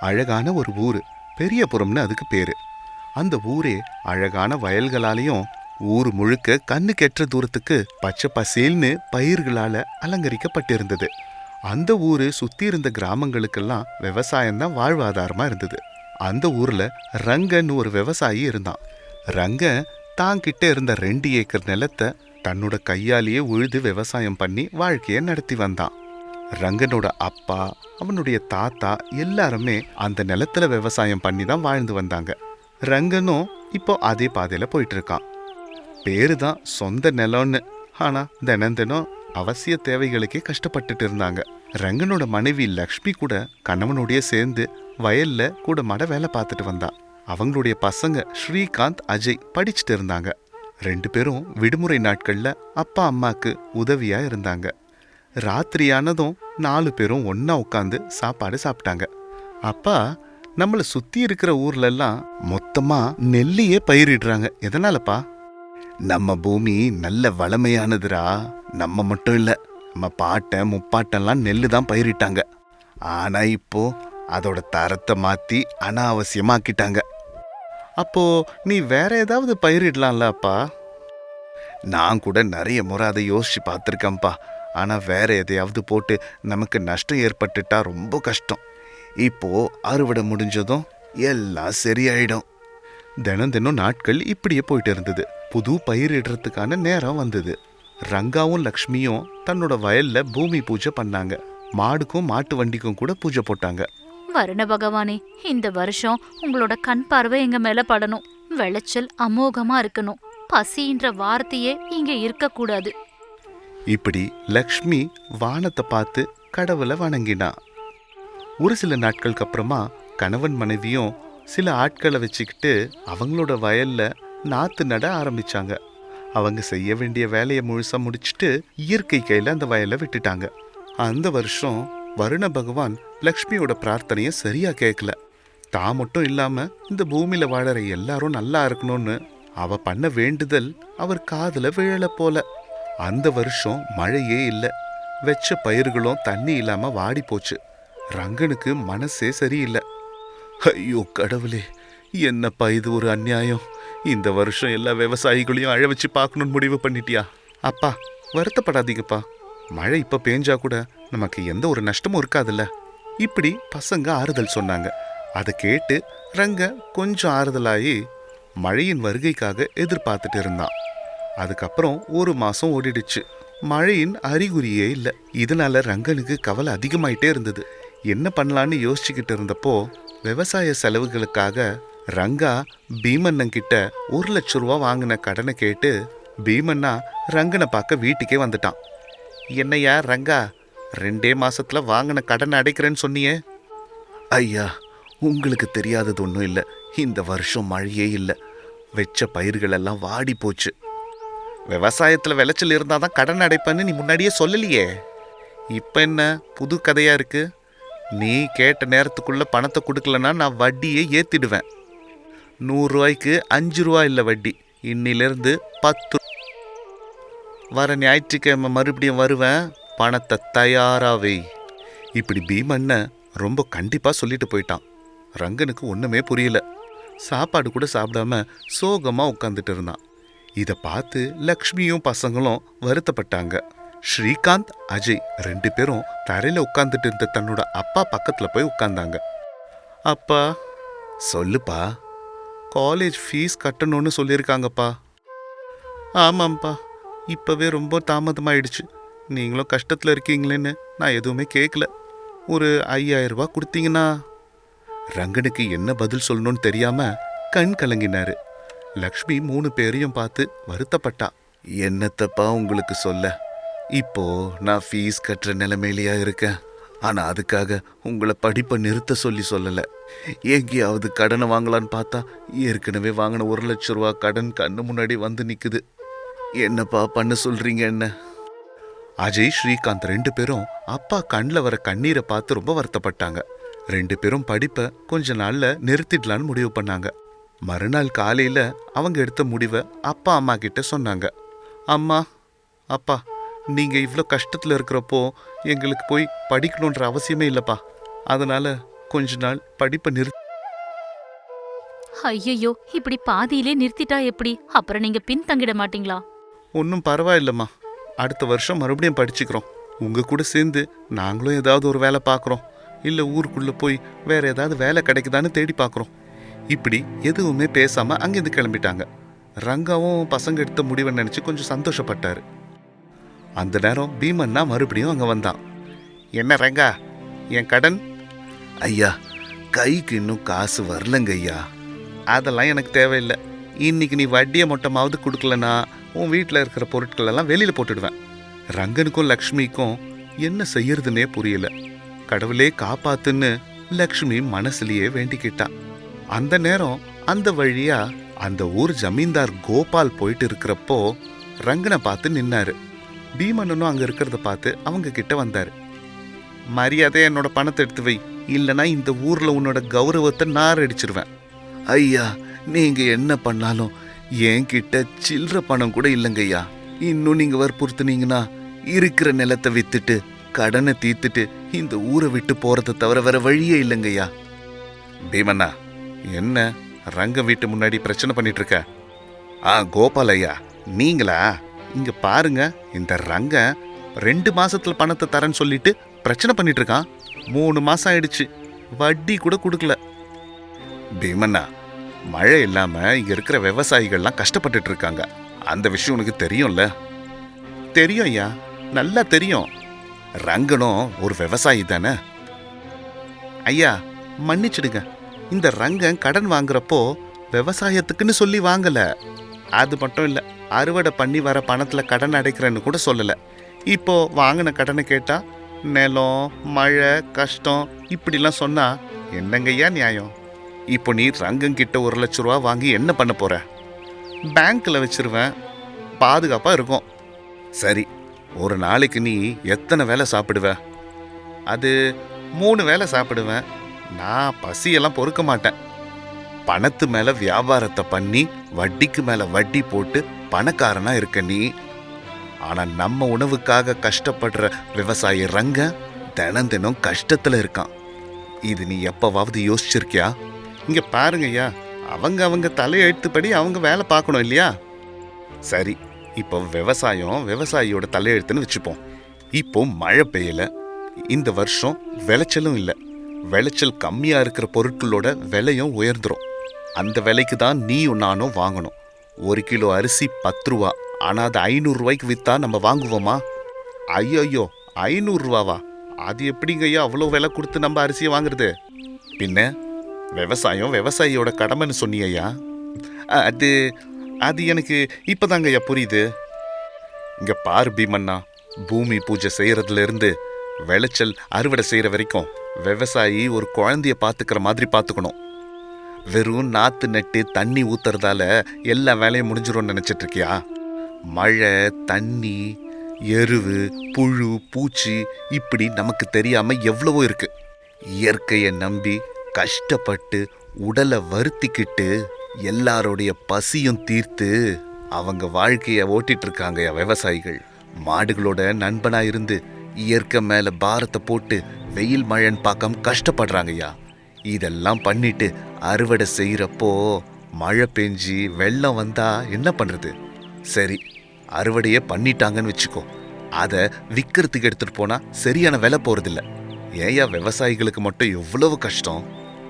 அழகான ஒரு ஊர். பெரியபுரம்னு அதுக்கு பேரு. அந்த ஊரே அழகான வயல்களாலையும் ஊர் முழுக்க கண்ணு கெட்ட தூரத்துக்கு பச்சை பசேல்னு பயிர்களால அலங்கரிக்கப்பட்டிருந்தது. அந்த ஊர் சுத்தி இருந்த கிராமங்களுக்கெல்லாம் விவசாயம்தான் வாழ்வாதாரமா இருந்தது. அந்த ஊர்ல ரங்கன் ஒரு விவசாயி இருந்தான். ரங்கன் தான் கிட்ட இருந்த ரெண்டு ஏக்கர் நிலத்தை தன்னோட கையாலேயே உழுது விவசாயம் பண்ணி வாழ்க்கையை நடத்தி வந்தான். ரங்கனோட அப்பா அவனுடைய தாத்தா எல்லாருமே அந்த நிலத்துல விவசாயம் பண்ணி தான் வாழ்ந்து வந்தாங்க. ரங்கனும் இப்போ அதே பாதையில போயிட்டு இருக்கான் பேரு தான் சொந்த நிலம்னு. ஆனா தினம் தினம் அவசிய தேவைகளுக்கே கஷ்டப்பட்டுட்டு இருந்தாங்க. ரங்கனோட மனைவி லக்ஷ்மி கூட கணவனோடய சேர்ந்து வயல்ல கூட மட வேலை பார்த்துட்டு வந்தா. அவங்களுடைய பசங்க ஸ்ரீகாந்த் அஜய் படிச்சுட்டு இருந்தாங்க. ரெண்டு பேரும் விடுமுறை நாட்கள்ல அப்பா அம்மாக்கு உதவியா இருந்தாங்க. ராத்திரியானதும் நாலு பேரும் ஒன்றா உட்காந்து சாப்பாடு சாப்பிட்டாங்க. அப்பா நம்மளை சுற்றி இருக்கிற ஊர்லெல்லாம் மொத்தமாக நெல்லையே பயிரிடுறாங்க. எதனாலப்பா? நம்ம பூமி நல்ல வளமையானதுடா நம்ம மட்டும் இல்லை நம்ம பாட்டன் முப்பாட்டெல்லாம் நெல் தான் பயிரிட்டாங்க. ஆனால் இப்போ அதோட தரத்தை மாற்றி அனாவசியமாக்கிட்டாங்க. அப்போ நீ வேற ஏதாவது பயிரிடலாம்ல அப்பா? நான் கூட நிறைய முறை அதை யோசிச்சு பார்த்துருக்கேன்ப்பா. ஆனால் வேற எதையாவது போட்டு நமக்கு நஷ்டம் ஏற்பட்டுட்டா ரொம்ப கஷ்டம். இப்போ அறுவடை முடிஞ்சதும் எல்லாம் சரியாயிடும். தினம் தினம் நாட்கள் இப்படியே போயிட்டு இருந்தது. புது பயிரிடுறதுக்கான நேரம் வந்தது. ரங்காவும் லக்ஷ்மியும் தன்னோட வயல்ல பூமி பூஜை பண்ணாங்க. மாடுக்கும் மாட்டு வண்டிக்கும் கூட பூஜை போட்டாங்க. வருண பகவானே இந்த வருஷம் உங்களோட கண் பார்வை எங்க மேல படணும். விளைச்சல் அமோகமா இருக்கணும். பசின்ற வார்த்தையே இங்க இருக்க கூடாது இப்படி லக்ஷ்மி வானத்தை பார்த்து கடவுளை வணங்கினா. ஒரு சில நாட்களுக்கு அப்புறமா கணவன் மனைவியும் சில ஆட்களை வச்சுக்கிட்டு அவங்களோட வயல்ல நாத்து நட ஆரம்பிச்சாங்க. அவங்க செய்ய வேண்டிய வேலையை முழுசா முடிச்சிட்டு இயற்கை கையில அந்த வயலை விட்டுட்டாங்க. அந்த வருஷம் வருண பகவான் லக்ஷ்மியோட பிரார்த்தனையை சரியா கேட்கல தான் மட்டும் இல்லாம இந்த பூமியில வாழற எல்லாரும் நல்லா இருக்கணும்னு அவ பண்ண வேண்டுதல் அவர் காதில் விழல போல. அந்த வருஷம் மழையே இல்ல. வெச்ச பயிர்களும் தண்ணி இல்லாம வாடி போச்சு. ரங்கனுக்கு மனசே சரியில்லை. ஐயோ கடவுளே என்னப்பா இது ஒரு அநியாயம்? இந்த வருஷம் எல்லா விவசாயிகளையும் அழ வச்சு பார்க்கணும்னு முடிவு பண்ணிட்டியா? அப்பா வருத்தப்படாதீங்கப்பா. மழை இப்ப பேஞ்சா கூட நமக்கு எந்த ஒரு நஷ்டமும் இருக்காதுல்ல. இப்படி பசங்க ஆறுதல் சொன்னாங்க. அதை கேட்டு ரங்க கொஞ்சம் ஆறுதலாகி மழையின் வருகைக்காக எதிர்பார்த்துட்டு இருந்தான். அதுக்கப்புறம் ஒரு மாதம் ஓடிடுச்சு. மழையின் அறிகுறியே இல்லை. இதனால ரங்கனுக்கு கவலை அதிகமாயிட்டே இருந்தது. என்ன பண்ணலான்னு யோசிச்சுக்கிட்டு இருந்தப்போ விவசாய செலவுகளுக்காக ரங்கா பீமண்ணங்கிட்ட ஒரு லட்ச ரூபா வாங்கின கடனை கேட்டு பீமண்ணா ரங்கனை பார்க்க வீட்டுக்கே வந்துட்டான். என்னையா ரங்கா ரெண்டே மாசத்துல வாங்கின கடனை அடைக்கிறேன்னு சொன்னியே? ஐயா உங்களுக்கு தெரியாதது ஒன்றும் இல்லை. இந்த வருஷம் மழையே இல்லை. வெச்ச பயிர்களெல்லாம் வாடி போச்சு விவசாயத்தில் விளைச்சல் இருந்தால் தான் கடன் அடைப்பேன்னு நீ முன்னாடியே சொல்லலையே. இப்போ என்ன? புது கதையாக இருக்குது நீ கேட்ட நேரத்துக்குள்ளே பணத்தை கொடுக்கலன்னா நான் வட்டியை ஏற்றிடுவேன் நூறுரூவாய்க்கு அஞ்சு ரூபா இல்லை வட்டி. இன்னிலிருந்து பத்து வர ஞாயிற்றுக்கிழமை மறுபடியும் வருவேன். பணத்தை தயாராவே இப்படி பீமண்ண ரொம்ப கண்டிப்பாக சொல்லிட்டு போயிட்டான். ரங்கனுக்கு ஒன்றுமே புரியல. சாப்பாடு கூட சாப்பிடாம சோகமாக உட்காந்துட்டு இருந்தான். இதை பார்த்து லக்ஷ்மியும் பசங்களும் வருத்தப்பட்டாங்க. ஸ்ரீகாந்த் அஜய் ரெண்டு பேரும் தரையில் உட்காந்துட்டு இருந்த தன்னோட அப்பா பக்கத்தில் போய் உட்காந்தாங்க அப்பா சொல்லுப்பா. காலேஜ் ஃபீஸ் கட்டணும்னு சொல்லியிருக்காங்கப்பா. ஆமாம்ப்பா. இப்போவே ரொம்ப தாமதமாயிடுச்சு. நீங்களும் கஷ்டத்தில் இருக்கீங்களேன்னு நான் எதுவுமே கேட்கல ஒரு ஐயாயிரரூபா கொடுத்தீங்கன்னா. ரங்கனுக்கு என்ன பதில் சொல்லணும்னு தெரியாமல் கண் கலங்கினாரு. லக்ஷ்மி மூணு பேரையும் பார்த்து வருத்தப்பட்டா. என்னத்தப்பா உங்களுக்கு சொல்ல? இப்போ நான் ஃபீஸ் கட்டுற நிலைமையிலையா இருக்கேன். ஆனால் அதுக்காக உங்களை படிப்பை நிறுத்த சொல்லி சொல்லலை. எங்கேயாவது கடனை வாங்கலான்னு பார்த்தா ஏற்கனவே வாங்கின ஒரு லட்ச ரூபா கடன் கண்ணு முன்னாடி வந்து நிற்குது என்னப்பா பண்ண சொல்கிறீங்க என்ன? அஜய் ஸ்ரீகாந்த் ரெண்டு பேரும் அப்பா கண்ணில் வர கண்ணீரை பார்த்து ரொம்ப வருத்தப்பட்டாங்க. ரெண்டு பேரும் படிப்பை கொஞ்ச நாளில் நிறுத்திடலான்னு முடிவு பண்ணாங்க. மறுநாள் காலையில அவங்க எடுத்த முடிவை அப்பா அம்மா கிட்ட சொன்னாங்க. அம்மா அப்பா நீங்க இவ்வளோ கஷ்டத்துல இருக்கிறப்போ எங்களுக்கு போய் படிக்கணுன்ற அவசியமே இல்லப்பா. அதனால கொஞ்ச நாள் படிப்பை நிறு ஐயையோ இப்படி பாதியிலே நிறுத்திட்டா எப்படி? அப்புறம் நீங்க பின்தங்கிட மாட்டீங்களா? ஒன்றும் பரவாயில்லம்மா. அடுத்த வருஷம் மறுபடியும் படிச்சுக்கிறோம். உங்கள் கூட சேர்ந்து நாங்களும் ஏதாவது ஒரு வேலை பார்க்குறோம். இல்லை ஊருக்குள்ளே போய் வேற ஏதாவது வேலை கிடைக்குதான்னு தேடி பார்க்குறோம். இப்படி எதுவுமே பேசாமல் அங்கேருந்து கிளம்பிட்டாங்க. ரங்காவும் பசங்க எடுத்த முடிவை நினச்சி கொஞ்சம் சந்தோஷப்பட்டாரு. அந்த நேரம் பீமன்னா மறுபடியும் அங்கே வந்தான். என்ன ரங்கா என் கடன்? ஐயா கைக்கு இன்னும் காசு வரலங்க ஐயா. அதெல்லாம் எனக்கு தேவையில்லை. இன்னைக்கு நீ வட்டியை மொட்டமாவது கொடுக்கலனா உன் வீட்டில் இருக்கிற பொருட்கள் எல்லாம் வெளியில் போட்டுடுவேன். ரங்கனுக்கும் லக்ஷ்மிக்கும் என்ன செய்யறதுன்னே புரியல. கடவுளே காப்பாத்துன்னு லக்ஷ்மி மனசுலயே வேண்டிக்கிட்டான். அந்த நேரம் அந்த வழியா அந்த ஊர் ஜமீன்தார் கோபால் போயிட்டு இருக்கிறப்போ ரங்கனை பார்த்து நின்னாரு. பீமனனும் அங்க இருக்கிறத பார்த்து அவங்க கிட்ட வந்தாரு. மரியாதை என்னோட பணத்தை எடுத்து வை. இல்லைனா இந்த ஊர்ல உன்னோட கௌரவத்தை நார் அடிச்சிருவேன். ஐயா நீங்க என்ன பண்ணாலும் என்கிட்ட சில்லற பணம் கூட இல்லைங்கய்யா இன்னும் நீங்க வற்புறுத்துனீங்கன்னா இருக்கிற நிலத்தை வித்துட்டு கடனை தீர்த்துட்டு இந்த ஊரை விட்டு போறதை தவிர வேற வழியே இல்லைங்கய்யா பீமண்ணா என்ன ரங்க வீட்டு முன்னாடி பிரச்சனை பண்ணிட்டு இருக்க ஆ கோபால் ஐயா நீங்களா? இங்க பாருங்க இந்த ரங்க ரெண்டு மாசத்துல பணத்தை தரேன்னு சொல்லிட்டு பிரச்சனை பண்ணிட்டு இருக்கான் மூணு மாசம் ஆயிடுச்சு வட்டி கூட கொடுக்கல. பீமண்ணா மழை இல்லாம இங்க இருக்கிற விவசாயிகள்லாம் கஷ்டப்பட்டுட்டு இருக்காங்க அந்த விஷயம் உனக்கு தெரியும்ல? தெரியும் ஐயா நல்லா தெரியும். ரங்கனும் ஒரு விவசாயி தானே? ஐயா மன்னிச்சிடுங்க. இந்த ரங்கம் கடன் வாங்குறப்போ விவசாயத்துக்குன்னு சொல்லி வாங்கல. அது மட்டும் இல்லை அறுவடை பண்ணி வர பணத்தில் கடன் அடைக்கிறேன்னு கூட சொல்லலை. இப்போ வாங்கின கடனை கேட்டால் நிலம் மழை கஷ்டம் இப்படிலாம் சொன்னால் என்னங்கய்யா நியாயம்? இப்போ நீ ரங்கம் கிட்ட ஒரு லட்ச ரூபா வாங்கி என்ன பண்ண போற? பேங்க்ல வச்சிருவேன். பாதுகாப்பா இருக்கும். சரி ஒரு நாளைக்கு நீ எத்தனை வேலை சாப்பிடுவ? அது மூணு வேளை சாப்பிடுவேன். நான் பசியெல்லாம் பொறுக்க மாட்டேன். பணத்து மேல வியாபாரத்தை பண்ணி வட்டிக்கு மேல வட்டி போட்டு பணக்காரனா இருக்க நீ. ஆனா நம்ம உணவுக்காக கஷ்டப்படுற விவசாயி ரங்க தினம் தினம் கஷ்டத்துல இருக்கான். இது நீ எப்பவாவது யோசிச்சிருக்கியா? இங்க பாருங்க ஐயா அவங்க அவங்க தலையெழுத்துப்படி அவங்க வேலை பார்க்கணும் இல்லையா? சரி இப்போ விவசாயம் விவசாயியோட தலையெழுத்துன்னு வச்சுப்போம். இப்போ மழை பெய்யல இந்த வருஷம் விளைச்சலும் இல்லை. விளைச்சல் கம்மியாக இருக்கிற பொருட்களோட விலையும் உயர்ந்துடும் அந்த விலைக்கு தான் நீயும் நானும் வாங்கணும். ஒரு கிலோ அரிசி பத்து ரூபா ஆனால் அது ஐநூறுரூவாய்க்கு விற்றா நம்ம வாங்குவோமா? ஐயோ ஐநூறுரூவாவா அது எப்படிங்க ஐயா அவ்வளோ விலை கொடுத்து நம்ம அரிசியை வாங்குறது? பின்ன விவசாயம் விவசாயியோட கடமைன்னு சொன்னியா அது அது எனக்கு இப்பதாங்க ஐயா புரியுது. இங்கே பார் பீமண்ணா பூமி பூஜை செய்கிறதுலேருந்து விளைச்சல் அறுவடை செய்கிற வரைக்கும் விவசாயி ஒரு குழந்தைய பார்த்துக்கிற மாதிரி பார்த்துக்கணும் வெறும் நாற்று நட்டு தண்ணி ஊத்துறதால எல்லா வேலையும் முடிஞ்சிரும்னு நினச்சிட்ருக்கியா மழை தண்ணி எருவு புழு பூச்சி இப்படி நமக்கு தெரியாமல் எவ்வளவோ இருக்கு. இயற்கையை நம்பி கஷ்டப்பட்டு உடலை வருத்திக்கிட்டு எல்லாருடைய பசியும் தீர்த்து அவங்க வாழ்க்கையை ஓட்டிட்டு இருக்காங்க விவசாயிகள். மாடுகளோட நண்பனாக இருந்து இயற்கை மேலே பாரத்தை போட்டு வெயில் மழைன்னு பார்க்காம கஷ்டப்படுறாங்கய்யா இதெல்லாம் பண்ணிட்டு அறுவடை செய்கிறப்போ மழை பெஞ்சி வெள்ளம் வந்தா என்ன பண்ணுறது சரி அறுவடையே பண்ணிட்டாங்கன்னு வச்சுக்கோ. அதை விற்கிறதுக்கு எடுத்துகிட்டு போனால் சரியான விலை போகிறதில்ல ஏயா விவசாயிகளுக்கு மட்டும் எவ்வளவு கஷ்டம்?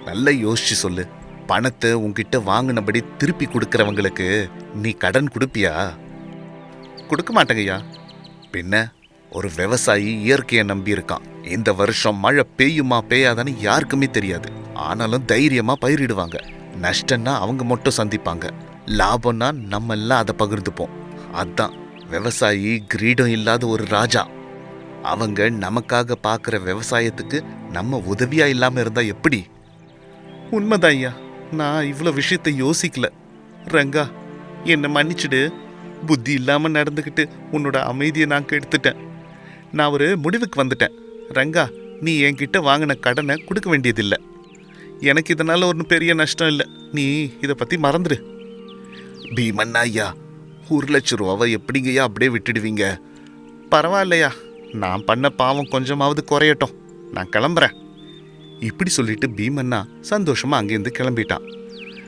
நல்லா யோசிச்சு சொல்லு. பணத்தை உங்ககிட்ட வாங்கினபடி திருப்பி கொடுக்குறவங்களுக்கு நீ கடன் கொடுப்பியா? கொடுக்க மாட்டேங்கய்யா பின்ன? ஒரு விவசாயி இயற்கையை நம்பியிருக்கான். இந்த வருஷம் மழை பெய்யுமா பெய்யாதான்னு யாருக்குமே தெரியாது. ஆனாலும் தைரியமா பயிரிடுவாங்க. நஷ்டம்னா அவங்க மட்டும் சந்திப்பாங்க. லாபம்னா நம்ம எல்லாம் அதை பகிர்ந்துப்போம். அதான் விவசாயி கிரீடம் இல்லாத ஒரு ராஜா. அவங்க நமக்காக பார்க்குற விவசாயத்துக்கு நம்ம உதவியா இல்லாமல் இருந்தா எப்படி? உண்மைதான் ஐயா. நான் இவ்வளோ விஷயத்தை யோசிக்கல. ரங்கா என்னை மன்னிச்சிடு. புத்தி இல்லாமல் நடந்துக்கிட்டு உன்னோட அமைதியை நான் கெடுத்துட்டேன். நான் ஒரு முடிவுக்கு வந்துட்டேன். ரங்கா நீ என்கிட்ட வாங்கின கடனை கொடுக்க வேண்டியதில்லை. எனக்கு இதனால் ஒன்றும் பெரிய நஷ்டம் இல்லை. நீ இதை பற்றி மறந்துடு பீமண்ணா ஐயா ஒரு லட்ச ரூபாவை எப்படிங்கய்யா அப்படியே விட்டுடுவீங்க? பரவாயில்லையா நான் பண்ண பாவம் கொஞ்சமாவது குறையட்டும். நான் கிளம்புறேன். இப்படி சொல்லிட்டு பீமண்ணா சந்தோஷமாக அங்கேருந்து கிளம்பிட்டான்.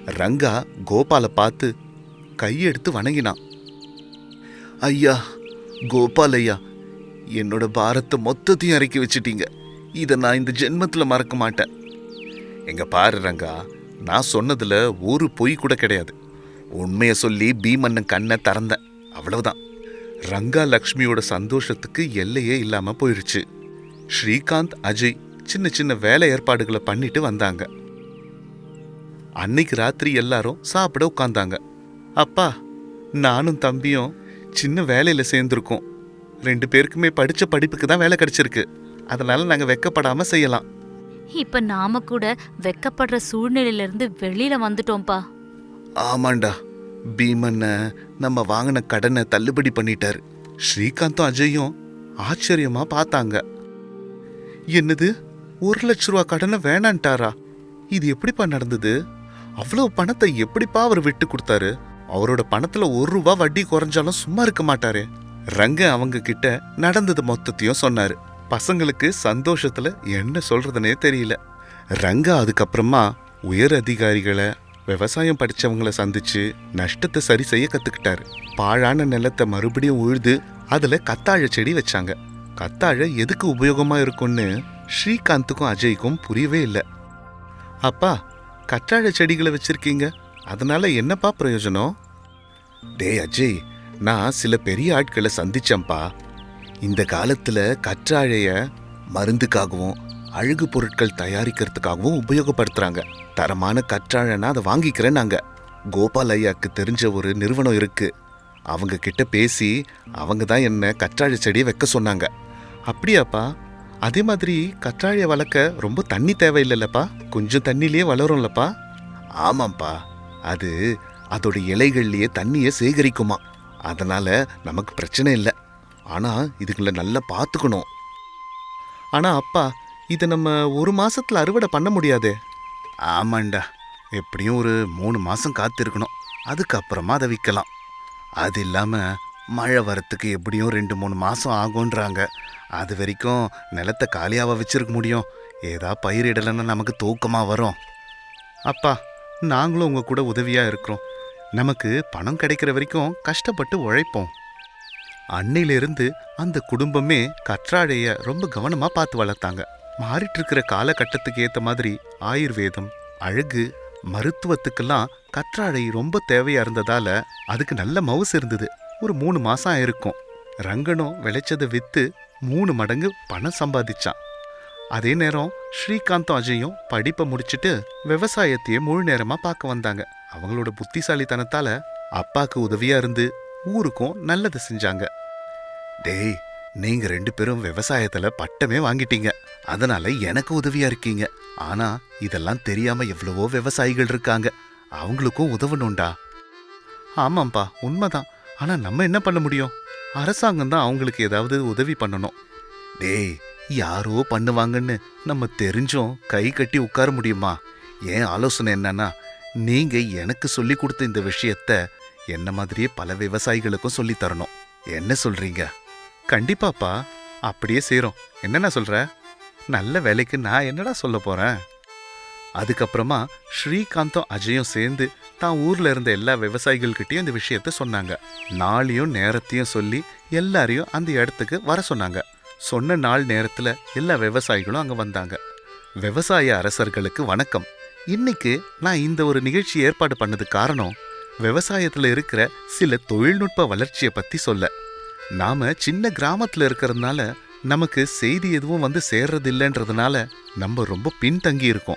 ரங்கா கோபாலை பார்த்து கையெடுத்து வணங்கினான். ஐயா கோபால் ஐயா என்னோட பாரத்தை மொத்தத்தையும் இறக்கி வச்சிட்டீங்க. இதை நான் இந்த ஜென்மத்தில் மறக்க மாட்டேன். எங்க பாரு ரங்கா நான் சொன்னதில் ஒரு பொய் கூட கிடையாது. உண்மையை சொல்லி பீமண்ணன் கண்ணை திறந்தேன். அவ்வளவுதான். ரங்கா லக்ஷ்மியோட சந்தோஷத்துக்கு எல்லையே இல்லாமல் போயிடுச்சு ஸ்ரீகாந்த் அஜய் சின்ன சின்ன வேலை ஏற்பாடுகளை பண்ணிட்டு வந்தாங்க. அன்னைக்கு ராத்திரி எல்லாரும் சாப்பிட உட்காந்தாங்க அப்பா நானும் தம்பியும் சின்ன வேலையில் சேர்ந்துருக்கோம். ரெண்டு பேருக்குமே படிச்ச படிப்புக்கு தான் வேலை கிடைச்சிருக்கு. அதனால நாங்க வெக்கப்படாம செய்யலாம். இப்ப நாம கூட வெக்கப்படுற சூழ்நிலையில இருந்து வெளியில வந்துட்டோம்ப்பா. ஆமாண்டா. பீமண்ண நம்ம வாங்கின கடனை தள்ளுபடி பண்ணிட்டாரு. ஸ்ரீகாந்தும் அஜயும் ஆச்சரியமா பார்த்தாங்க. என்னது? ஒரு லட்ச ரூபா கடனை வேணான்ட்டாரா? இது எப்படிப்பா நடந்தது? அவ்வளவு பணத்தை எப்படிப்பா அவர் விட்டு கொடுத்தாரு? அவரோட பணத்துல ஒரு ரூபா வட்டி குறைஞ்சாலும் சும்மா இருக்க மாட்டாரே. ரங்க அவங்க கிட்ட நடந்தது மொத்தத்தையும் சொன்னாரு. பசங்களுக்கு சந்தோஷத்துல என்ன சொல்றதுனே தெரியல. ரங்கா அதுக்கப்புறமா உயர் அதிகாரிகளை விவசாயம் படிச்சவங்கள சந்திச்சு நஷ்டத்தை சரி செய்ய கத்துக்கிட்டாரு. பாழான நிலத்தை மறுபடியும் உழுது அதுல கத்தாழை செடி வச்சாங்க. கத்தாழை எதுக்கு உபயோகமா இருக்கும்னு ஸ்ரீகாந்துக்கும் அஜய்க்கும் புரியவே இல்லை. அப்பா கத்தாழை செடிகளை வச்சிருக்கீங்க. அதனால என்னப்பா பிரயோஜனம்? டேய் அஜய் நான் சில பெரிய ஆட்களை சந்திச்சேன்ப்பா இந்த காலத்துல கற்றாழைய மருந்துக்காகவும் அழகு பொருட்கள் தயாரிக்கிறதுக்காகவும் உபயோகப்படுத்துறாங்க. தரமான கற்றாழைனா அதை வாங்கிக்கிறேன் நாங்க கோபால் ஐயாக்கு தெரிஞ்ச ஒரு நிறுவனம் இருக்கு. அவங்க கிட்ட பேசி அவங்க தான் என்ன கற்றாழை செடியை வைக்க சொன்னாங்க. அப்படியாப்பா? அதே மாதிரி கற்றாழையை வளர்க்க ரொம்ப தண்ணி தேவையில்லைல்லப்பா? கொஞ்சம் தண்ணிலேயே வளரும்லப்பா? ஆமாம்ப்பா. அது அதோட இலைகள்லேயே தண்ணியை சேகரிக்குமா? அதனால் நமக்கு பிரச்சனை இல்லை. ஆனால் இதுங்களை நல்லா பார்த்துக்கணும். ஆனால் அப்பா இதை நம்ம ஒரு மாதத்தில் அறுவடை பண்ண முடியாதே? ஆமாண்டா. எப்படியும் ஒரு மூணு மாதம் காத்திருக்கணும். அதுக்கப்புறமா அதை விற்கலாம். அது இல்லாமல் மழை வரத்துக்கு எப்படியும் ரெண்டு மூணு மாதம் ஆகுன்றாங்க அது வரைக்கும் நிலத்தை காலியாக வச்சிருக்க முடியும். ஏதா பயிரிடலைன்னா நமக்கு தூக்கமாக வரும். அப்பா நாங்களும் உங்கள் கூட உதவியாக இருக்கிறோம். நமக்கு பணம் கிடைக்கிற வரைக்கும் கஷ்டப்பட்டு உழைப்போம். அன்னையிலிருந்து அந்த குடும்பமே கற்றாழைய ரொம்ப கவனமா பார்த்து வளர்த்தாங்க. மாறிட்டு இருக்கிற காலகட்டத்துக்கு ஏத்த மாதிரி ஆயுர்வேதம் அழகு மருத்துவத்துக்கெல்லாம் கற்றாழை ரொம்ப தேவையா இருந்ததால அதுக்கு நல்ல மவுசு இருந்தது. ஒரு மூணு மாசம் ஆயிருக்கும். ரங்கனும் விளைச்சதை விற்று மூணு மடங்கு பணம் சம்பாதிச்சான். அதே நேரம் ஸ்ரீகாந்தும் அஜயும் படிப்பை முடிச்சிட்டு விவசாயத்தையே முழு நேரமா பார்க்க வந்தாங்க. அவங்களோட புத்திசாலித்தனத்தால அப்பாக்கு உதவியா இருந்து ஊருக்கும் நல்லது செஞ்சாங்க. டேய் நீங்க ரெண்டு பேரும் விவசாயத்துல பட்டமே வாங்கிட்டீங்க. அதனால எனக்கு உதவியா இருக்கீங்க. ஆனா இதெல்லாம் தெரியாம எவ்வளவோ விவசாயிகள் இருக்காங்க. அவங்களுக்கும் உதவணும்டா. ஆமாம்பா உண்மைதான். ஆனா நம்ம என்ன பண்ண முடியும்? அரசாங்கம் தான் அவங்களுக்கு ஏதாவது உதவி பண்ணணும். டேய் யாரோ பண்ணுவாங்கன்னு நம்ம தெரிஞ்சும் கை கட்டி உட்கார முடியுமா? ஏன் ஆலோசனை என்னன்னா நீங்க எனக்கு சொல்லி கொடுத்த இந்த விஷயத்த என்ன மாதிரியே பல விவசாயிகளுக்கும் சொல்லி தரணும். என்ன சொல்றீங்க? கண்டிப்பாப்பா அப்படியே செய்றோம் என்னென்ன சொல்ற? நல்ல வேலைக்கு நான் என்னடா சொல்ல போறேன்? அதுக்கப்புறமா ஸ்ரீகாந்தும் அஜயும் சேர்ந்து தான் ஊர்ல இருந்த எல்லா விவசாயிகள்கிட்டயும் இந்த விஷயத்த சொன்னாங்க. நாளையும் நேரத்தையும் சொல்லி எல்லாரையும் அந்த இடத்துக்கு வர சொன்னாங்க. சொன்ன நாள் நேரத்துல எல்லா விவசாயிகளும் அங்க வந்தாங்க. விவசாய அரசர்களுக்கு வணக்கம். இன்னைக்கு நான் இந்த ஒரு நிகழ்ச்சி ஏற்பாடு பண்ணது காரணம் விவசாயத்துல இருக்கிற சில தொழில்நுட்ப வளர்ச்சியை பத்தி சொல்ல. நாம சின்ன கிராமத்துல இருக்கிறதுனால நமக்கு செய்தி எதுவும் வந்து சேர்றது இல்லைன்றதுனால நம்ம ரொம்ப பின்தங்கி இருக்கோம்.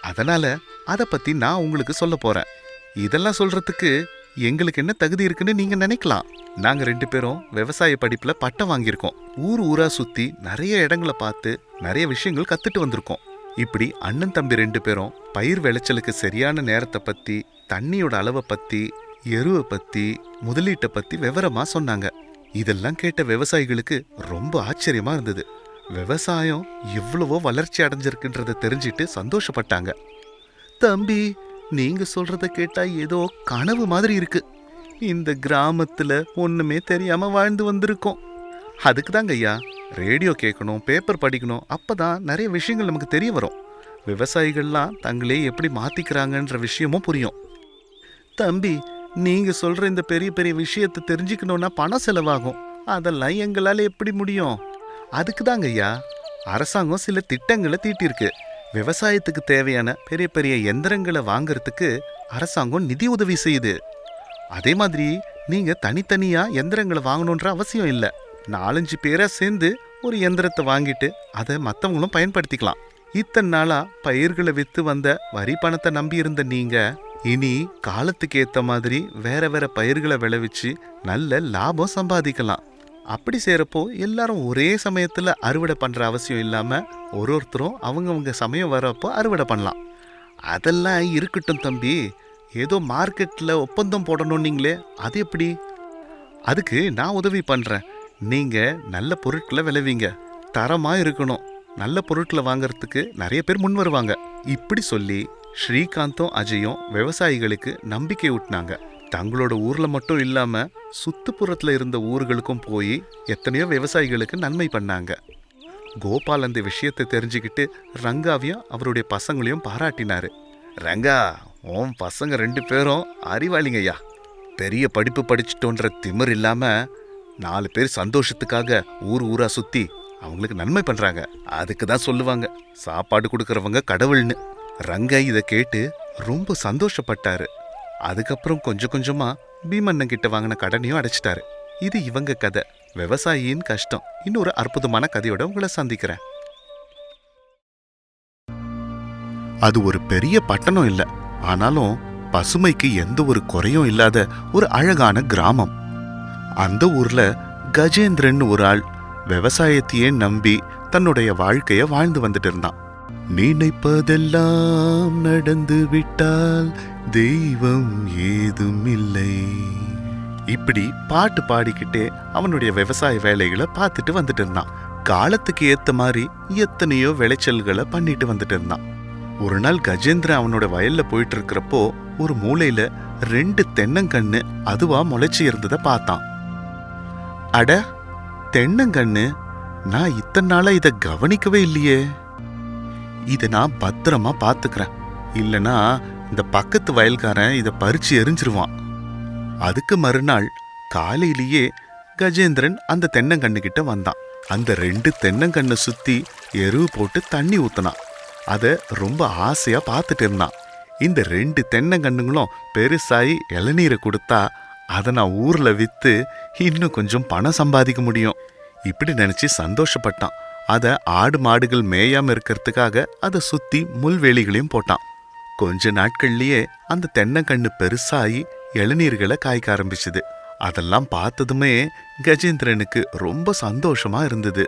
அதனால அத பத்தி நான் உங்களுக்கு சொல்ல போறேன். இதெல்லாம் சொல்றதுக்கு எங்களுக்கு என்ன தகுதி இருக்குன்னு நீங்க நினைக்கலாம். நாங்க ரெண்டு பேரும் விவசாய படிப்புல பட்டம் வாங்கியிருக்கோம். ஊர் ஊரா சுத்தி நிறைய இடங்களை பார்த்து நிறைய விஷயங்கள் கத்துட்டு வந்திருக்கோம். இப்படி அண்ணன் தம்பி ரெண்டு பேரும் பயிர் விளைச்சலுக்கு சரியான நேரத்தை பத்தி தண்ணியோட அளவை பத்தி எருவை பத்தி முதலீட்டை பத்தி விவரமா சொன்னாங்க. இதெல்லாம் கேட்ட விவசாயிகளுக்கு ரொம்ப ஆச்சரியமா இருந்தது. விவசாயம் இவ்வளவோ வளர்ச்சி அடைஞ்சிருக்குன்றத தெரிஞ்சிட்டு சந்தோஷப்பட்டாங்க. தம்பி நீங்க சொல்றத கேட்டா ஏதோ கனவு மாதிரி இருக்கு. இந்த கிராமத்துல ஒண்ணுமே தெரியாம வாழ்ந்து வந்திருக்கோம். அதுக்கு தாங்க ஐயா ரேடியோ கேட்கணும் பேப்பர் படிக்கணும் அப்போ தான் நிறைய விஷயங்கள் நமக்கு தெரிய வரும். விவசாயிகள்லாம் தங்களே எப்படி மாற்றிக்கிறாங்கன்ற விஷயமும் புரியும். தம்பி நீங்கள் சொல்கிற இந்த பெரிய பெரிய விஷயத்தை தெரிஞ்சுக்கணும்னா பணம் செலவாகும். அதெல்லாம் எங்களால் எப்படி முடியும்? அதுக்கு தாங்க ஐயா அரசாங்கம் சில திட்டங்களை தீட்டியிருக்கு. விவசாயத்துக்கு தேவையான பெரிய பெரிய எந்திரங்களை வாங்குறதுக்கு அரசாங்கம் நிதி உதவி செய்யுது. அதே மாதிரி நீங்கள் தனித்தனியாக எந்திரங்களை வாங்கணுன்ற அவசியம் இல்லை. நாலஞ்சு பேரா சேர்ந்து ஒரு எந்திரத்தை வாங்கிட்டு அதை மற்றவங்களும் பயன்படுத்திக்கலாம். இத்தனை நாளா பயிர்களை வித்து வந்த வரி பணத்தை நம்பி இருந்த நீங்க இனி காலத்துக்கு ஏத்த மாதிரி வேற வேற பயிர்களை விளைவிச்சு நல்ல லாபம் சம்பாதிக்கலாம். அப்படி செய்யறப்போ எல்லாரும் ஒரே சமயத்துல அறுவடை பண்ற அவசியம் இல்லாம ஒரு ஒருத்தரும் அவங்கவுங்க சமயம் வரப்போ அறுவடை பண்ணலாம். அதெல்லாம் இருக்கட்டும் தம்பி. ஏதோ மார்க்கெட்டில் ஒப்பந்தம் போடணும் நீங்களே அது எப்படி? அதுக்கு நான் உதவி பண்ணுறேன் நீங்கள் நல்ல பொருட்களை விளைவிங்க. தரமாக இருக்கணும். நல்ல பொருட்களை வாங்கறதுக்கு நிறைய பேர் முன் வருவாங்க. இப்படி சொல்லி ஸ்ரீகாந்தும் அஜயும் விவசாயிகளுக்கு நம்பிக்கை ஊட்டினாங்க. தங்களோட ஊரில் மட்டும் இல்லாமல் சுற்றுப்புறத்தில் இருந்த ஊர்களுக்கும் போய் எத்தனையோ விவசாயிகளுக்கு நன்மை பண்ணாங்க. கோபால் அந்த விஷயத்தை தெரிஞ்சுக்கிட்டு ரங்காவையும் அவருடைய பசங்களையும் பாராட்டினாரு. ரங்கா உன் பசங்க ரெண்டு பேரும் அறிவாளிங்கய்யா. பெரிய படிப்பு படிச்சிட்டோன்ற திமிர் இல்லாம நாலு பேர் சந்தோஷத்துக்காக ஊர் ஊரா சுத்தி அவங்களுக்கு நன்மை பண்றாங்க. அதுக்கு தான் சொல்லுவாங்க. சாப்பாடு கொடுக்கறவங்க கடவுள்னு. ரங்கா இதை கேட்டு ரொம்ப சந்தோஷப்பட்டாரு. அதுக்கப்புறம் கொஞ்சம் கொஞ்சமா பீமண்ணன் கிட்ட வாங்கின கடனையும் அடைச்சிட்டாரு. இது இவங்க கதை. விவசாயியின் கஷ்டம். இன்னொரு அற்புதமான கதையோட உங்களை சந்திக்கிறேன். அது ஒரு பெரிய பட்டணம் இல்லை. ஆனாலும் பசுமைக்கு எந்த ஒரு குறையும் இல்லாத ஒரு அழகான கிராமம். அந்த ஊர்ல கஜேந்திரன் ஒரு ஆள் விவசாயத்தையே நம்பி தன்னுடைய வாழ்க்கைய வாழ்ந்து வந்துட்டு இருந்தான். நினைப்பதெல்லாம் நடந்து விட்டால் தெய்வம் ஏதும் இல்லை இப்படி பாட்டு பாடிக்கிட்டே அவனுடைய விவசாய வேலைகளை பார்த்துட்டு வந்துட்டு இருந்தான். காலத்துக்கு ஏத்த மாதிரி எத்தனையோ விளைச்சல்களை பண்ணிட்டு வந்துட்டு இருந்தான். ஒரு நாள் கஜேந்திரன் அவனோட வயல்ல போயிட்டு இருக்கிறப்போ ஒரு மூலையில ரெண்டு தென்னங்கண்ணு அதுவா முளைச்சி இருந்ததை பார்த்தான். அட தென்னங்கண்ணு நான் இத்தனை நாளா இத கவனிக்கவே இல்லையே. இத நான் பத்திரமா பாத்துக்கிறேன் இல்லனா இந்த பக்கத்து வயல்காரன் இத பறிச்சு எரிஞ்சிருவான். அதுக்கு மறுநாள் காலையிலேயே கஜேந்திரன் அந்த தென்னங்கண்ணு கிட்ட வந்தான். அந்த ரெண்டு தென்னங்கண்ணை சுத்தி எருவு போட்டு தண்ணி ஊத்துனான். அதை ரொம்ப ஆசையா பார்த்துட்டு இருந்தான். இந்த ரெண்டு தென்னங்கண்ணுங்களும் பெருசாகி இளநீரை கொடுத்தா அதை நான் ஊர்ல வித்து இன்னும் கொஞ்சம் பணம் சம்பாதிக்க முடியும். இப்படி நினச்சி சந்தோஷப்பட்டான். அதை ஆடு மாடுகள் மேயாம இருக்கிறதுக்காக அதை சுத்தி முள்வேலிகளையும் போட்டான். கொஞ்ச நாட்கள்லயே அந்த தென்னங்கண்ணு பெருசாகி இளநீர்களை காய்க்க ஆரம்பிச்சுது. அதெல்லாம் பார்த்ததுமே கஜேந்திரனுக்கு ரொம்ப சந்தோஷமா இருந்தது.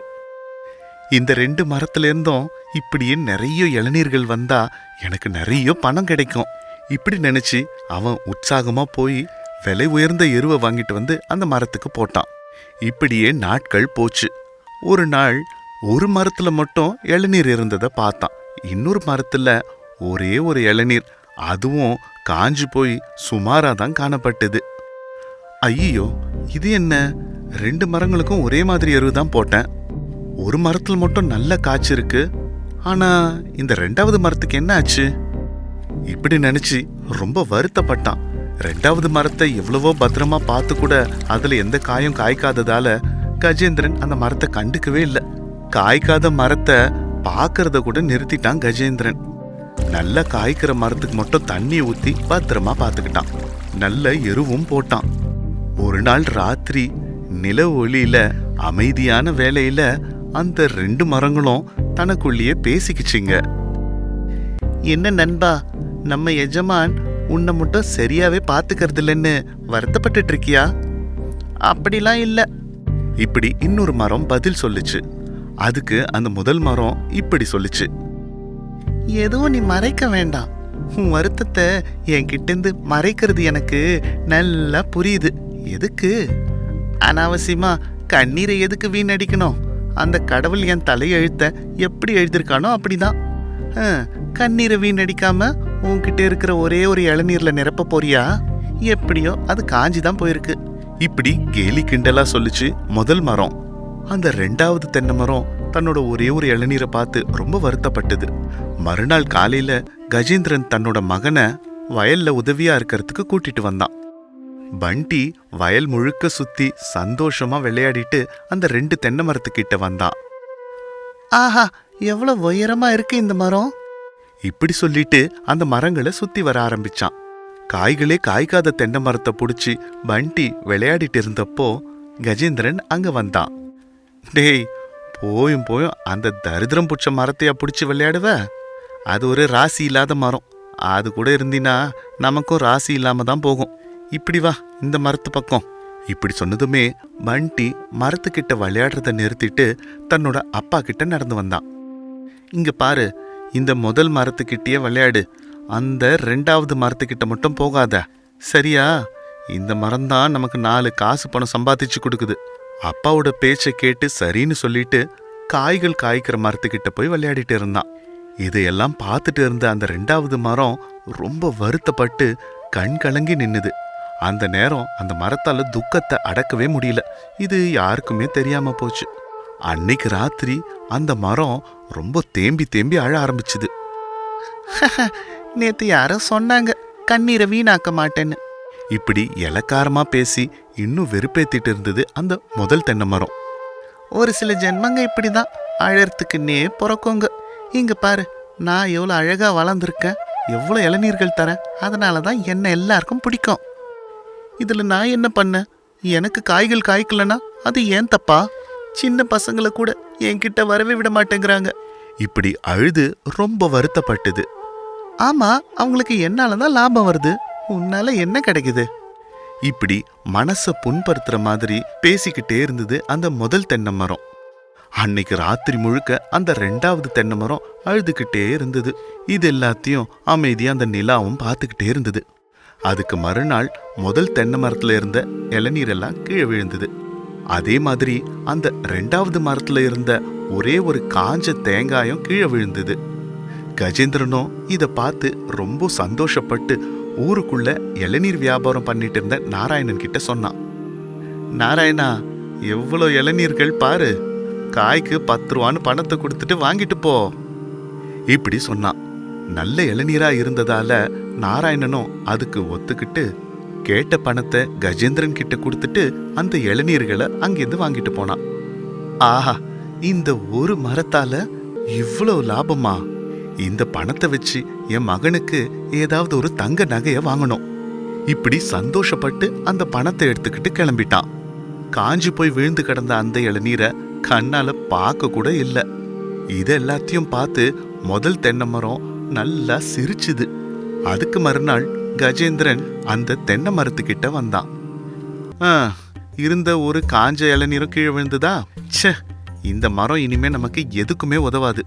இந்த ரெண்டு மரத்துல இருந்தும் இப்படியே நிறைய இளநீர்கள் வந்தா எனக்கு நிறைய பணம் கிடைக்கும். இப்படி நினைச்சு அவன் உற்சாகமா போய் விலை உயர்ந்த எருவை வாங்கிட்டு வந்து அந்த மரத்துக்கு போட்டான். இப்படியே நாட்கள் போச்சு. ஒரு நாள் ஒரு மரத்துல மட்டும் இளநீர் இருந்ததை பார்த்தான். இன்னொரு மரத்துல ஒரே ஒரு இளநீர். அதுவும் காஞ்சு போய் சுமாரா தான் காணப்பட்டது. ஐயோ இது என்ன? ரெண்டு மரங்களுக்கும் ஒரே மாதிரி எருவு தான் போட்டேன். ஒரு மரத்துல மட்டும் நல்ல காய்ச்சி இருக்கு. ஆனா இந்த ரெண்டாவது மரத்துக்கு என்ன ஆச்சு? இப்படி நினைச்சு ரொம்ப வருத்தப்பட்டான். ரெண்டாவது மரத்தை எவ்வளவோ பத்திரமா பார்த்து கூட அதுல எந்த காயும் காய்க்காததால கஜேந்திரன் அந்த மரத்தை கண்டுக்கவே இல்லை. காய்க்காத மரத்தை பார்க்கறத கூட நிறுத்திட்டான் கஜேந்திரன். நல்லா காய்க்கிற மரத்துக்கு மட்டும் தண்ணி ஊத்தி பத்திரமா பார்த்துக்கிட்டான். நல்ல எருவும் போட்டான். ஒரு நாள் ராத்திரி நில ஒளியில அமைதியான வேலையில அந்த ரெண்டு மரங்களும் தனக்குள்ளேயே பேசிக்கிச்சிங்க. என்ன நண்பா நம்ம எஜமான் உன்னை மட்டும் சரியாவே பாத்துக்கிறது இல்லைன்னு வருத்தப்பட்டுட்டு இருக்கியா அப்படிலாம் இல்லை. இப்படி இன்னொரு மரம் பதில் சொல்லுச்சு. அதுக்கு அந்த முதல் மரம் இப்படி சொல்லுச்சு. எதுவும் நீ மறைக்க வேண்டாம். உன் வருத்தத்தை என்கிட்டேருந்து மறைக்கிறது எனக்கு நல்லா புரியுது. எதுக்கு? அனாவசியமா கண்ணீரை எதுக்கு வீணடிக்கணும்? அந்த கடவுள் என் தலையெழுத்த எப்படி எழுதியிருக்கானோ அப்படிதான். ஆ, கண்ணீரை வீணடிக்காம உன்கிட்ட இருக்கிற ஒரே ஒரு இளநீர்ல நிரப்ப போறியா? எப்படியோ அது காஞ்சி தான் போயிருக்கு. இப்படி கேலி கிண்டலா சொல்லுச்சு முதல் மரம். அந்த ரெண்டாவது தென்னை மரம் தன்னோட ஒரே ஒரு இளநீரை பார்த்து ரொம்ப வருத்தப்பட்டது. மறுநாள் காலையில கஜேந்திரன் தன்னோட மகனை வயல்ல உதவியா இருக்கிறதுக்கு கூட்டிட்டு வந்தான். பண்டி வயல் முழுக்க சுத்தி சந்தோஷமா விளையாடிட்டு அந்த ரெண்டு தென்னை மரத்துக்கிட்ட வந்தான். ஆஹா எவ்வளவு உயரமா இருக்கு இந்த மரம்? இப்படி சொல்லிட்டு அந்த மரங்களை சுத்தி வர ஆரம்பிச்சான். காய்களே காய்க்காத தென்னை மரத்தை பிடிச்சி பண்டி விளையாடிட்டு இருந்தப்போ கஜேந்திரன் அங்க வந்தான். டேய் போயும் போயும் அந்த தரித்திரம் பிடிச்ச மரத்தையா பிடிச்சி விளையாடுவ? அது ஒரு ராசி இல்லாத மரம். அது கூட இருந்தினா நமக்கும் ராசி இல்லாம தான் போகும். இப்படி வா இந்த மரத்து பக்கம். இப்படி சொன்னதுமே பண்டி மரத்துக்கிட்ட விளையாடுறத நிறுத்திட்டு தன்னோட அப்பா கிட்ட நடந்து வந்தான். இங்க பாரு இந்த முதல் மரத்துக்கிட்டேயே விளையாடு. அந்த ரெண்டாவது மரத்துக்கிட்ட மட்டும் போகாத. சரியா? இந்த மரம் தான் நமக்கு நாலு காசு பணம் சம்பாதிச்சு கொடுக்குது. அப்பாவோட பேச்சை கேட்டு சரின்னு சொல்லிட்டு காய்கள் காய்க்கிற மரத்துக்கிட்ட போய் விளையாடிட்டு இருந்தான். இதையெல்லாம் பார்த்துட்டு இருந்த அந்த ரெண்டாவது மரம் ரொம்ப வருத்தப்பட்டு கண் கலங்கி நின்னுது. அந்த நேரம் அந்த மரத்தால துக்கத்தை அடக்கவே முடியல. இது யாருக்குமே தெரியாம போச்சு. அன்னைக்கு ராத்திரி அந்த மரம் ரொம்ப தேம்பி தேம்பி அழ ஆரம்பிச்சுது. நேத்து யாரோ சொன்னாங்க கண்ணீரை வீணாக்க மாட்டேன்னு. இப்படி இலக்காரமா பேசி இன்னும் வெறுப்பேத்திட்டு இருந்தது அந்த முதல் தென்னை மரம். ஒரு சில ஜென்மங்க இப்படிதான். அழறதுக்குன்னே பிறக்குங்க. இங்க பாரு நான் எவ்வளோ அழகா வளர்ந்துருக்கேன். எவ்வளோ இளநீர்கள் தரேன். அதனால தான் என்ன எல்லாருக்கும் பிடிக்கும். இதுல நான் என்ன பண்ணேன்? எனக்கு காய்கள் காய்க்கலனா அது ஏன் தப்பா? சின்ன பசங்களை கூட என்கிட்ட வரவே விட மாட்டேங்கிறாங்க. இப்படி அழுது ரொம்ப வருத்தப்பட்டது. ஆமா அவங்களுக்கு என்னால தான் லாபம் வருது. உன்னால என்ன கிடைக்குது? இப்படி மனச புண்படுத்துற மாதிரி பேசிக்கிட்டே இருந்தது அந்த முதல் தென்னை மரம் அன்னைக்கு ராத்திரி முழுக்க அந்த ரெண்டாவது தென்னை மரம் அழுதுகிட்டே இருந்தது. இது எல்லாத்தையும் அமைதியா அந்த நிலாவும் பார்த்துக்கிட்டே இருந்தது. அதுக்கு மறுநாள் முதல் தென்னை மரத்துல இருந்த இளநீரெல்லாம் கீழே விழுந்தது. அதே மாதிரி அந்த ரெண்டாவது மரத்துல இருந்த ஒரே ஒரு காஞ்ச தேங்காயும் கீழே விழுந்தது. கஜேந்திரனும் இதை பார்த்து ரொம்ப சந்தோஷப்பட்டு ஊருக்குள்ள இளநீர் வியாபாரம் பண்ணிட்டு இருந்த நாராயணன் கிட்ட சொன்னான். நாராயணா எவ்வளோ இளநீர்கள் பாரு. காய்க்கு பத்து ரூபான்னு பணத்தை கொடுத்துட்டு வாங்கிட்டு போ. இப்படி சொன்னான். நல்ல இளநீரா இருந்ததால நாராயணனும் அதுக்கு ஒத்துக்கிட்டு கேட்ட பணத்தை கஜேந்திரன் கிட்ட கொடுத்துட்டு அந்த இளநீர்களை அங்கிருந்து வாங்கிட்டு போனான். ஆஹா இந்த ஒரு மரத்தால இவ்வளவு லாபமா? இந்த பணத்தை வச்சு என் மகனுக்கு ஏதாவது ஒரு தங்க நகைய வாங்கணும். இப்படி சந்தோஷப்பட்டு அந்த பணத்தை எடுத்துக்கிட்டு கிளம்பிட்டான். காஞ்சி போய் விழுந்து கிடந்த அந்த இளநீரை கண்ணால பார்க்க கூட இல்ல. இது எல்லாத்தையும் பார்த்து முதல் தென்னை மரம் நல்லா சிரிச்சுது. அதுக்கு மறுநாள் கஜேந்திரன் அந்த தென்னை மரத்துக்கிட்ட வந்தான். ஆ, இருந்த ஒரு காஞ்ச இளநீரும் கீழே விழுந்ததா? ச்சே இந்த மரம் இனிமே நமக்கு எதுக்குமே உதவாது.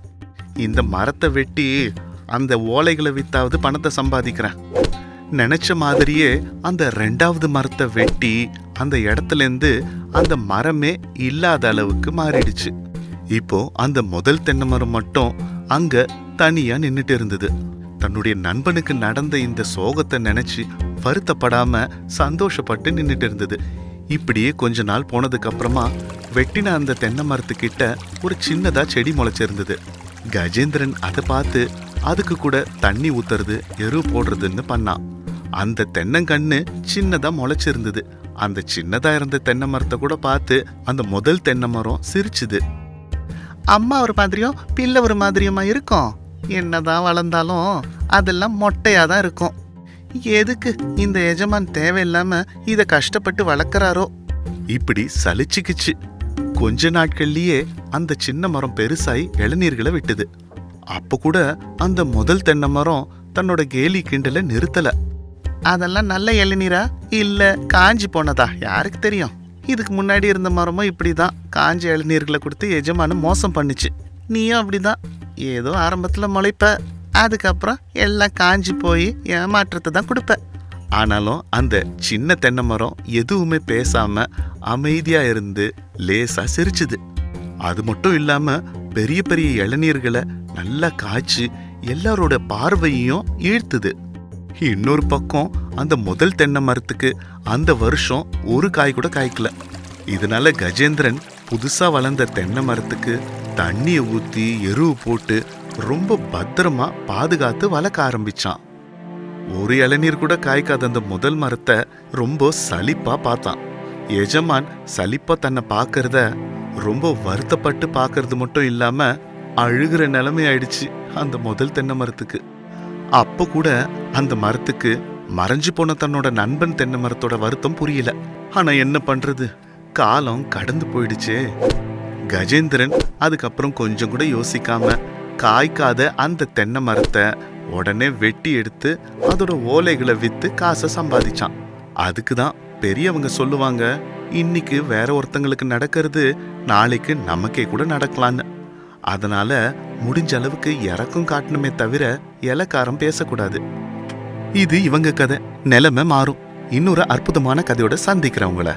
இந்த மரத்தை வெட்டி அந்த ஓலைகளை வித்தாவது பணத்தை சம்பாதிக்கிறேன். நினைச்ச மாதிரியே அந்த ரெண்டாவது மரத்தை வெட்டி அந்த இடத்துலேருந்து அந்த மரமே இல்லாத அளவுக்கு மாறிடுச்சு. இப்போ அந்த முதல் தென்னை மரம் மட்டும் அங்க தனியா நின்றுட்டு இருந்தது. தன்னுடைய நண்பனுக்கு நடந்த இந்த சோகத்தை நினைச்சு வருத்தப்படாம சந்தோஷப்பட்டு நின்றுட்டு இருந்தது. இப்படியே கொஞ்ச நாள் போனதுக்கு அப்புறமா வெட்டின அந்த தென்னை மரத்துக்கிட்ட ஒரு சின்னதா செடி முளைச்சிருந்தது. கஜேந்திரன் அதை பார்த்து அதுக்கு கூட தண்ணி ஊத்துறது எரு போடுறதுன்னு பண்ணான். அந்த தென்னங்கண்ணு சின்னதா முளைச்சிருந்தது. அந்த சின்னதா இருந்த தென்னை மரத்தை கூட பார்த்து அந்த முதல் தென்னை மரம் சிரிச்சுது. அம்மா ஒரு மாதிரியும் பிள்ளை ஒரு மாதிரியுமா இருக்கும்? என்னதான் வளர்ந்தாலும் அதெல்லாம் மொட்டையா தான் இருக்கும். எதுக்கு இந்த எஜமான் தேவையில்லாம இத கஷ்டப்பட்டு வளர்க்கறாரோ? இப்படி சலிச்சுக்கிச்சு. கொஞ்ச நாட்கள்லயே அந்த சின்ன மரம் பெருசாய் இளநீர்களை விட்டுது. அப்ப கூட அந்த முதல் தென்னை மரம் தன்னோட கேலி கிண்டல நிறுத்தல. அதெல்லாம் நல்ல இளநீரா? இல்ல காஞ்சி போனதா? யாருக்கு தெரியும்? இதுக்கு முன்னாடி இருந்த மரமும் இப்படிதான். காஞ்ச இளநீர்களை கொடுத்து எஜமானு மோசம் பண்ணுச்சு. நீயும் அப்படிதான். ஏதோ ஆரம்பத்தில் முளைப்ப. அதுக்கப்புறம் எல்லாம் காஞ்சி போய் ஏமாற்றத்தை தான் கொடுப்பேன் ஆனாலும் அந்த சின்ன தென்னை மரம் எதுவுமே பேசாமல் அமைதியாக இருந்து லேசாக சிரிச்சுது. அது மட்டும் இல்லாமல் பெரிய பெரிய இளநீர்களை நல்லா காய்ச்சி எல்லாரோட பார்வையையும் ஈர்த்துது. இன்னொரு பக்கம் அந்த முதல் தென்னை மரத்துக்கு அந்த வருஷம் ஒரு காய் கூட காய்க்கல. இதனால கஜேந்திரன் புதுசாக வளர்ந்த தென்னை மரத்துக்கு தண்ணியை ஊற்றி எருவு போட்டு ரொம்ப பத்திரமா பாதுகாத்து வளர்க்க ஆரம்பிச்சான். ஒரு இளநீர் கூட காய்க்காத அந்த முதல் மரத்தை ரொம்ப சலிப்பா பார்த்தான். எஜமான் சலிப்பா தன்னை பார்க்கறத ரொம்ப வருத்தப்பட்டு பார்க்கறது மட்டும் இல்லாம அழுகிற நிலைமை ஆயிடுச்சு அந்த முதல் தென்னை மரத்துக்கு. அப்ப கூட அந்த மரத்துக்கு மறைஞ்சு போன தன்னோட நண்பன் தென்னை மரத்தோட வருத்தம் புரியல. ஆனா என்ன பண்றது? காலம் கடந்து போயிடுச்சே. கஜேந்திரன் அதுக்கப்புறம் கொஞ்சம் கூட யோசிக்காம காய்க்காத அந்த தென்னை மரத்தை உடனே வெட்டி எடுத்து அதோட ஓலைகளை விற்று காசை சம்பாதிச்சான். அதுக்கு தான் பெரியவங்க சொல்லுவாங்க இன்னைக்கு வேற ஒருத்தங்களுக்கு நடக்கிறது நாளைக்கு நமக்கே கூட நடக்கலான்னு அதனால முடிஞ்ச அளவுக்கு இறக்கம் காட்டணுமே தவிர இலக்காரம் பேசக்கூடாது. இது இவங்க கதை. நிலைமை மாறும். இன்னொரு அற்புதமான கதையோட சந்திக்கிறவங்கள